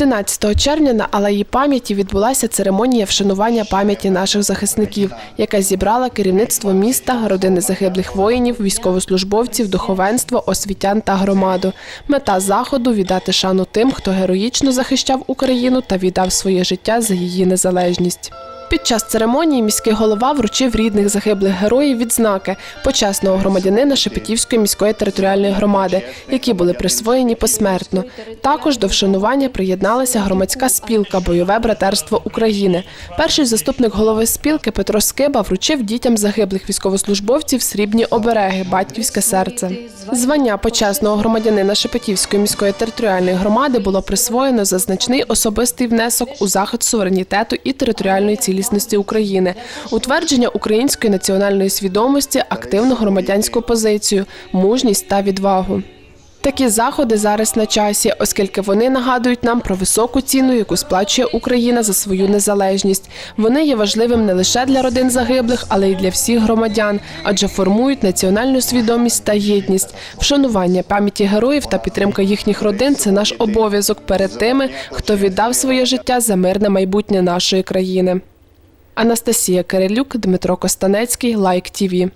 11 червня на Алеї пам'яті відбулася церемонія вшанування пам'яті наших захисників, яка зібрала керівництво міста, родини загиблих воїнів, військовослужбовців, духовенство, освітян та громаду. Мета заходу віддати шану тим, хто героїчно захищав Україну та віддав своє життя за її незалежність. Під час церемонії міський голова вручив рідних загиблих героїв відзнаки почесного громадянина Шепетівської міської територіальної громади, які були присвоєні посмертно. Також до вшанування приєдналася громадська спілка Бойове братерство України. Перший заступник голови спілки Петро Скиба вручив дітям загиблих військовослужбовців срібні обереги Батьківське серце. Звання почесного громадянина Шепетівської міської територіальної громади було присвоєно за значний особистий внесок у захист суверенітету і територіальної цілісності України, утвердження української національної свідомості, активну громадянську позицію, мужність та відвагу. Такі заходи зараз на часі, оскільки вони нагадують нам про високу ціну, яку сплачує Україна за свою незалежність. Вони є важливим не лише для родин загиблих, але й для всіх громадян, адже формують національну свідомість та єдність. Вшанування пам'яті героїв та підтримка їхніх родин це наш обов'язок перед тими, хто віддав своє життя за мирне майбутнє нашої країни. Анастасія Кирилюк, Дмитро Костанецький, Лайк ТІВІ.